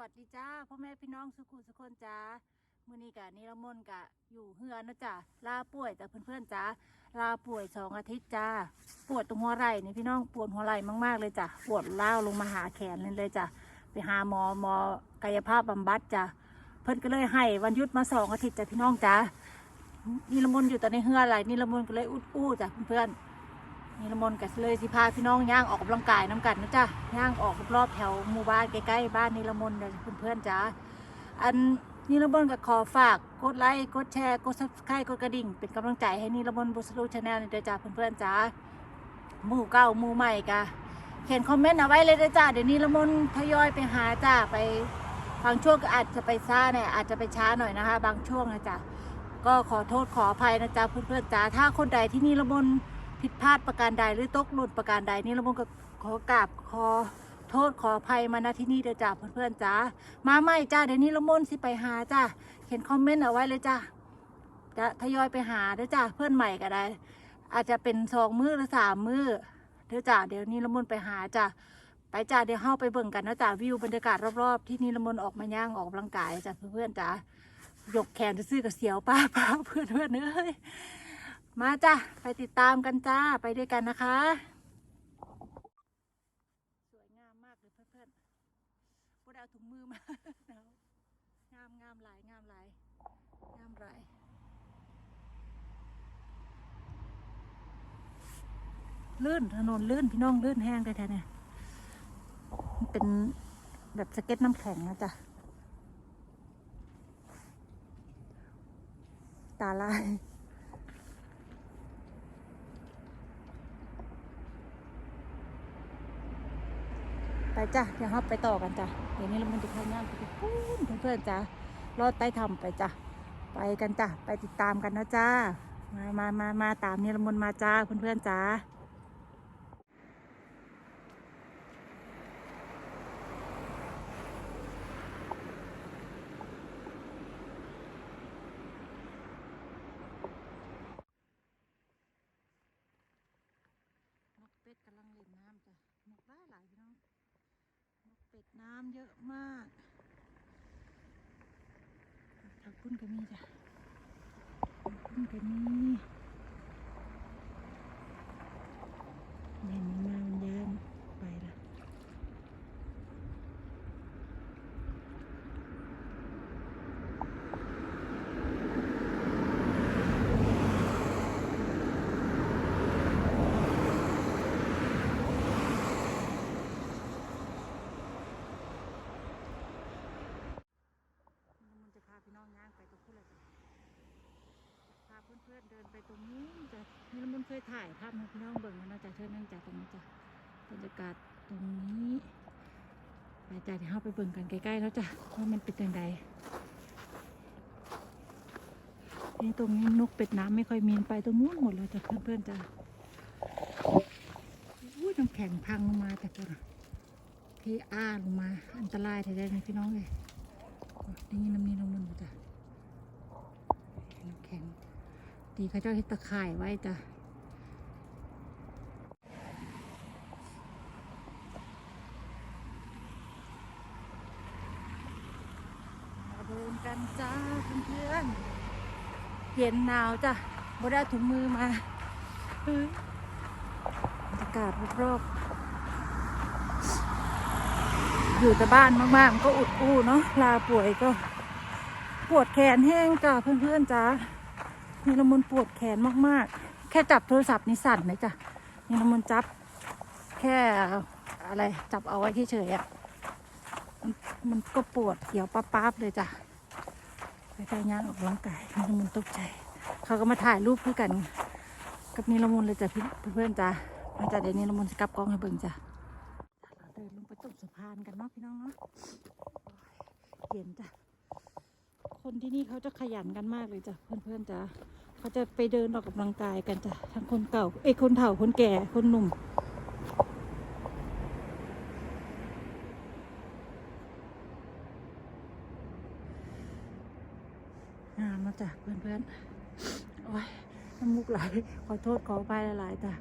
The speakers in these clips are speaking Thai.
วัสดีจ้าพ่อแม่พี่น้องสุขุสุคนจ้ามื้อนี้กะนิรมนต์กะอยู่เฮือนนะจ้าลาป่วยแต่เพื่อนๆจ้าลาป่วยสองอาทิตย์จ้าปวดตรงหัวไหล่นี่พี่น้องปวดหัวไหล่มากๆเลยจ้ะปวดล้าวลงมาหาแขนเลยเลยจ้ะไปหาหมอหมอกายภาพบำบัดจ้ะเพิ่นก็เลยให้วันหยุดมาสองอาทิตย์จ้ะพี่น้องจ้านิรมนต์อยู่แต่ในเฮือนไหลนิรมนต์ก็เลยอุดอู้จ้ะเพื่อนๆ นี่ละมนต์กับเลยสิพาพี่น้องย่างออกกำลังกายน้ำกันนะจ๊ะย่างออกรอบๆแถวหมู่บ้านใกล้ๆบ้านนี่ละมนต์เดี๋ยวเพื่อนๆจ้าอันนี่ละมนต์ก็ขอฝากกดไลค์กดแชร์กดซับสไครต์กดกระดิ่ง เป็นกำลังใจให้นี่ละมนต์บุษรูชาแนลนี่ด้วจ้าเพื่อนๆจ้าหมู่เก่าหมู่ใหม่กะเขียนคอมเมนต์เอาไว้เลยนะจ้าเดี๋ยวนี้ละมนต์ทยอยไปหาจ้าไปบางช่วงก็อาจจะไปช้าเนี่ยอาจจะไปช้าหน่อยนะคะ บางช่วงนะจ๊ะก็ขอโทษขออภัยนะจ๊ะเพื่อนๆจ้าถ้าคนใดที่นี่ละมนต์ ผิดพลาดประการใดหรือตกหล่นประการใดนี่เราบงก็ขอกราบขอโทษขออภัยมาณที่นี่เด้อจ้าเพื่อนๆจ้ามาใหม่จ้าเดี๋ยวนี้ละมนสิไปหาจ้าเขียนคอมเมนต์เอาไว้เลยจ้าจะทยอยไปหาเด้อจ้าเพื่อนใหม่ก็ได้ อาจจะเป็นสองมือหรือสามมือเด้อจ้าเดี๋ยวนี้ละมนไปหาจ้าไปจ้าเดี๋ยวเข้าไปเบิ่งกันนะจ้าวิวบรรยากาศรอบๆที่นี่ละมนออกมาย่างออกกำลังกายจ้าเพื่อนๆจ้ายกแขนจะซื้อกับเสียวป้าป้าเพื่อนเพื่อนเอ้ย มาจ้ะ ไปติดตามกันจ้า ไปด้วยกันนะคะ สวยงามมากเลยเพื่อนๆพวกเราถุงมือมาเนาะงามงามหลายงามหลายงามหลายลื่นถนนลื่นพี่น้องลื่นแห้งเลยแท้เนี่ยมันเป็นแบบสเก็ตน้ำแข็งนะจ๊ะตาลาย ไปจ้ะเดี๋ยวเราไปต่อกันจ้ะเดี๋ยวนี้เรามันจะเข้างานไปพูนเพื่อนๆจ้ะรอดใต้ทำไปจ้ะไปกันจ้ะไปติดตามกันนะจ้ามามามามาตามนี่ละมนมาจ้าเพื่อนๆจ้านักเป็ดกำลังเล่นน้ำจ้ะนกหลายหลายพี่น้อง น้ำเยอะมากทางพุ่นก็มีจ้ะผักบุ้นก็มีเห็นมันมามันยานไปละมันจะพาพี่น้องย่างไปตรงพุ่นเลยจ้ะ พาเพื่อนเดินไปตรงนี้นจ้ะนี่แล้วมันเคยถ่ายภาพให้พี่น้องเบิ่งแล้วนะจ๊ะเชิญนั่งจ้ะตรงนี้จ้ะบรรยากาศตรงนี้ไปจ้ะเดี๋ยวเราไปเบิ่งกันใกล้ๆแล้วจ้ะว่ามันเป็นยังไงนี่ตรงนี้นกเป็ดน้ำไม่ค่อยมีไปตรงนู้นหมดเลยจ้ะเพื่อนๆจ้ะอุ้ยน้ำแข็งพังลงมาแต่ก่อนที่อ้าลงมาอันตรายแท้ๆเลยพี่น้องเลยนี่น้ำนี่น้ำมันจ้ะน้ำแข็ง ดีเขาเจ้าเฮ็ดตะข่ายไว้จ้ะเดินกันจ้าเพื่อนๆเย็นหนาวจ้ะบ่ได้ถุงมือมาเฮ้ยบรรยากาศรอบๆอยู่แต่บ้านมากๆ ก็อุดอู้เนาะลาป่วยก็ ปวดแขนแห้งจ้าเพื่อนๆจ้า นี่ละมุนปวดแขนมากๆ แค่จับโทรศัพท์นี่สั่นไหมจ้ะนี่ละมุนจับ แค่อะไรจับเอาไว้เฉยๆอะมันมันก็ปวดเขียวปั๊บๆเลยจ้ะไปไปงานออกกำลังกายนี่ละมุนตกใจ เขาก็มาถ่ายรูปเพื่อกัน กับนี่ละมุนเลยจ้ะเพื่อนๆจ้ามาจ้ะเดี๋ยวนี้ละมุนจะกลับกล้องให้เบิ่งจ้ะเดินลงไปตกสะพานกันเนาะพี่น้องเนาะเย็นจ้ะคนที่นี่เขาจะขยันกันมากเลยจ้ะเพื่อนๆจ้ะ เขาจะไปเดินออกกำลังกายกันจ้ะทั้งคนเก่าเอ้ยคนเฒ่าคนแก่คนหนุ่ม งามนะจ้ะเพื่อนๆ โอ้ยน้ำมูกไหล ขอโทษขอไปหลายๆจ้ะ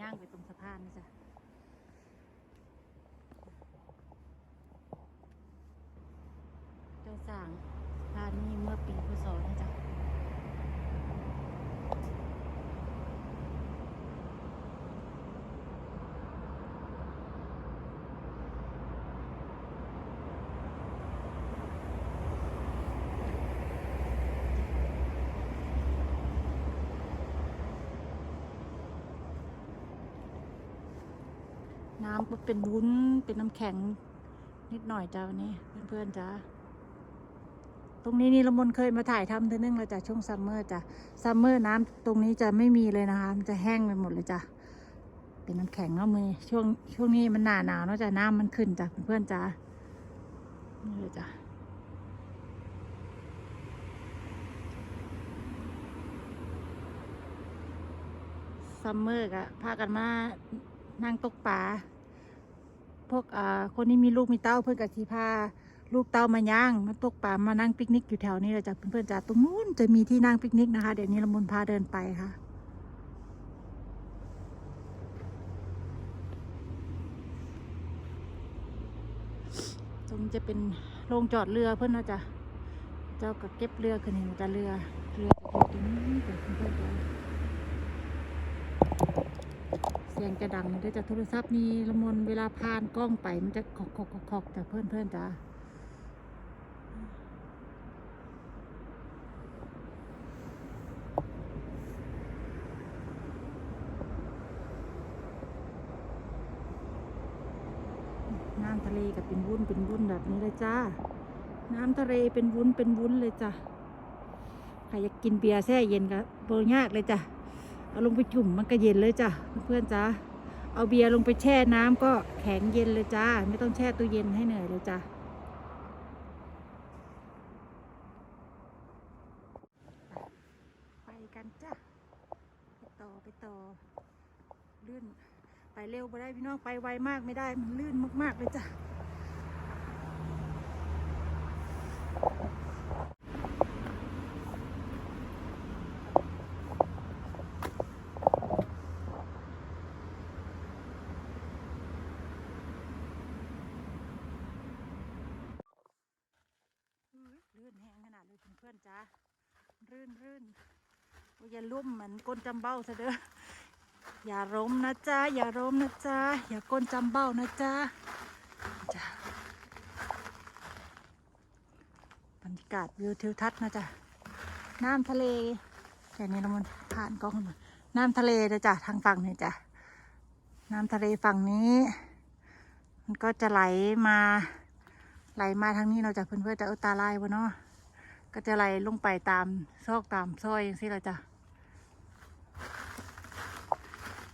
ย่างไปตรงสะพานนะจ๊ะเจ้า สร้างสะพานนี้เมื่อปีพศนะจ๊ะน้ำเป็นวุ้นเป็นน้ำแข็งนิดหน่อยจ้าวันนี้เพื่อนๆจ้า รงนี้นี่ละมนเคยมาถ่ายทำเทอนึงแล้วจ้ะช่วงซัมเมอร์จ้ะซัมเมอร์น้ำตรงนี้จะไม่มีเลยนะคะมันจะแห้งไปหมดเลยจ้ะเป็นน้ำแข็งเนาะมือช่วงช่วงนี้มันหนาหนาวเนาะจ้ะน้ำมันขึ้นจ้ะเพื่อนจ้านี่เลยจ้ะซัมเมอร์ก็พากันมานั่งตกปลาพวกอ่าคนที่มีลูกมีเต้าเพื่อนกับทีพา ลูกเต้ามาย่างมาตกปลามานั่งปิกนิกอยู่แถวนี้เราจะเพื่อนๆจะตรงนู้นจะมีที่นั่งปิกนิกนะคะ เดี๋ยวนี้ละมุนพาเดินไปค่ะตรงจะเป็นโรงจอดเรือเพื่อนนะจ๊ะเจ้าก็เก็บเรือขึ้นนี่นจ๊ะเรือเรือจะอยู่ตรงนี้เดี๋ยวเพื่อนๆจะเสียงจะดังด้วยจากโทรศัพท์นี่ละมนเวลาผ่านกล้องไปมันจะขอกขอกขอกจากเพื่อนเพื่อนๆจ้าน้ำทะเลกับเป็นวุ้นเป็นวุ้น แบบนี้เลยจ้า น้ำทะเลเป็นวุ้นเป็นวุ้นเลยจ้ะใครอยากกินเบียร์แช่เย็นก็เบอร์ยากเลยจ้ะเอาลงไปจุ่มมันก็เย็นเลยจ้ะเพื่อนจ้าเอาเบียร์ลงไปแช่น้ำก็แข็งเย็นเลยจ้า ไม่ต้องแช่ตู้เย็นให้เหนื่อยเลยจ้าไปกันจ้ะไปต่อไปต่อลื่นไปเร็วไปได้พี่น้องไปไวมากไม่ได้มันลื่นมากๆเลยจ้ะอื้อลื่นแห้งขนาดเลยเพื่อนๆ จ้าลื่นลื่นอย่าลุ่มเหมือนก้นจำเบ้าซะเด้ออย่าล้มนะจ๊ะอย่าล้มนะจ๊ะอย่าก้นจำเบ้านะจ๊ะจ้ะบรรยากาศวิวทิวทัศน์นะจ๊ะน้ำทะเลแค่นี้นะมันผ่านกล้องมาน้ำทะเลนะจ๊ะทางฝั่งนี่จ้ะน้ำทะเลฝั่งนี้ มันก็จะไหลมาไหลมาทางนี้เราจะเพื่อนๆจะเออตาลายวะเนาะ ก็จะไหลลงไปตามซอกตามซอยอย่างนี้ละจ้ะ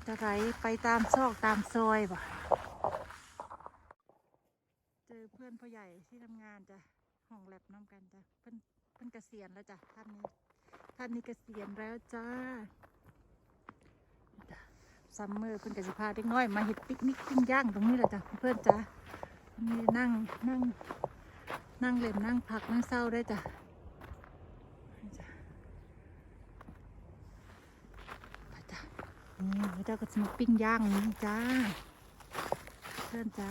จะไหลไปตามซอกตามซอยบ่เจอเพื่อนพ่อใหญ่ที่ทำงานจ้ะห้องแลบน้ำกันจ้ะเพิ่อนเพิ่อนเกษียณแล้วจ้ะท่านนี้ท่านนี้เกษียณแล้วจ้าซัมเมอร์เพิ่อนกสิพาเด็กน้อยมาเห็ดปิกนิกปิ้งย่างตรงนี้แหละจ้ะเพื่อนจ้ะมีนั่งนั่งนั่งเล่นนั่งพักนั่งเศร้าได้จ้ะไปจ้ะ นี่พระเจ้าก็จะมาปิ้งย่างนี่จ้าเพื่อนจ้า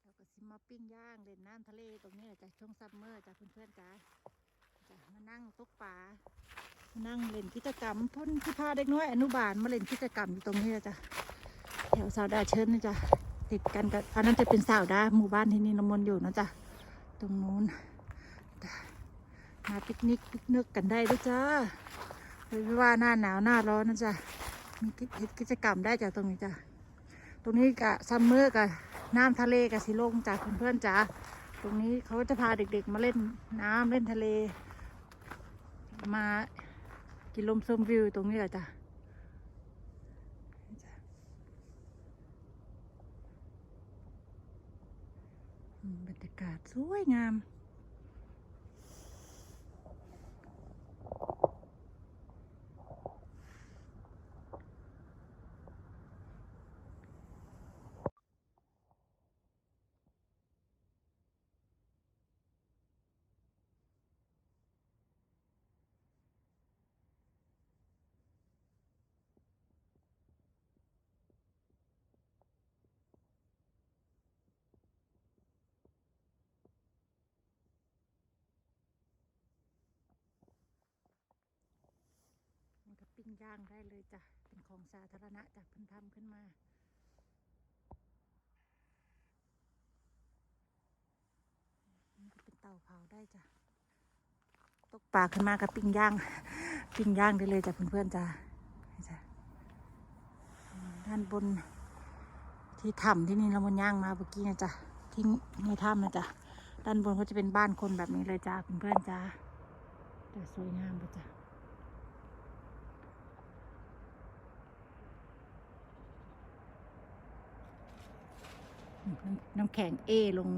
เราก็สิมาปิ้งย่างเล่นน้ำทะเลตรงนี้แหละจ้ะช่วงซัมเมอร์จ้ะเพื่อนๆจ้าจ้ะมานั่งตกปลามานั่งเล่นกิจกรรมพ่นที่พาเด็กน้อยอนุบาลมาเล่นกิจกรรมอยู่ตรงนี้แหละจ้ะแถวสาวดาเชิญนะจ้ะติดกันกับอันนั้นจะเป็นสาวดาหมู่บ้านที่นี่นมนอยู่นะจ้ะตรงนู้น มาปิกนิกปิกนิกกันได้ด้วยจ้าไม่ว่าหน้าหนาวหน้าร้อนนะจ๊ะมีกิจกิจกรรมได้จากตรงนี้จ้ะตรงนี้กะซัมเมอร์กับน้ำทะเลกับสีลงจากเพื่อนๆจ้าตรงนี้เขาก็จะพาเด็กๆมาเล่นน้ำเล่นทะเล มากินลมชมวิวตรงนี้แหละจ้ะบรรยากาศสวยงาม ย่างได้เลยจ้ะ เป็นของสาธารณะจ้ะเพิ่นทำขึ้นมา นี่ก็เป็นเตาเผาได้จ้ะ ตกปลาขึ้นมากับปิ้งย่าง ปิ้งย่างได้เลยจ้ะเพื่อนๆจ้ะจ้ะด้านบนที่ถ้ำที่นี่เรามันย่างมาเมื่อกี้นะจ้ะที่ในถ้ำนะจ้ะด้านบนก็จะเป็นบ้านคนแบบนี้เลยจ้ะเพื่อนๆจ้ะแต่สวยงามเลยจ้ะ น้ำแข็งเอลง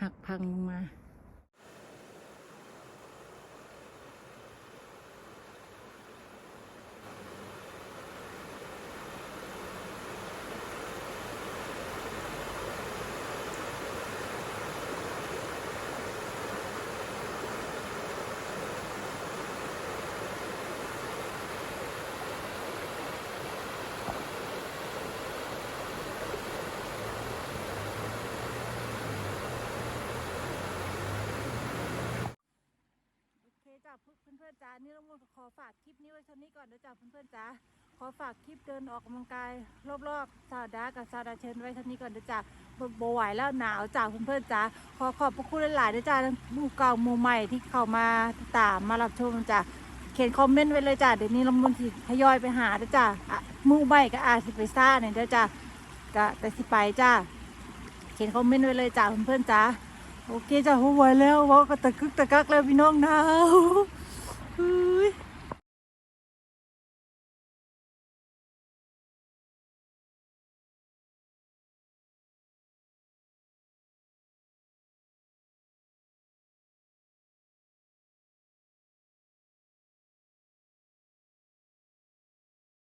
หักพังลงมา โอเคจ้ะเพื่อนๆจ้านี่เราขอฝากคลิปนี้ไว้ จ่านี้ก่อนนะจ้ะเพื่อนๆจ้าขอฝากคลิปเดินออกกำลังกาย รอบๆซาดากับซาดาเชิญไว้ท่านี้ก่อนนะจ้ะบ่บไหวแล้วหนาวจ้าเพื่อนๆจ้าขอขอบพระคุณหลายๆนะจ้าหมู่เก่าหมู่ใหม่ที่เข้ามาตามมารับชมจ้ะเขียนคอมเมนต์ไว้เลยจ้ะเดี๋ยวนี้เรามุนสิทยอยไปหานะจ้ะอะหมู่ใหม่ก็อาจสิไปซ่าเนี่ยเด้อจ้ะก็แต่สิไปจ้าเขียนคอมเมนต์ไว้เลยจ้าเพื่อนๆจ้าโอเคจ้ะหัวไหวแล้วว่าก็ตะกึกตะกักแล้วพี่น้องนะ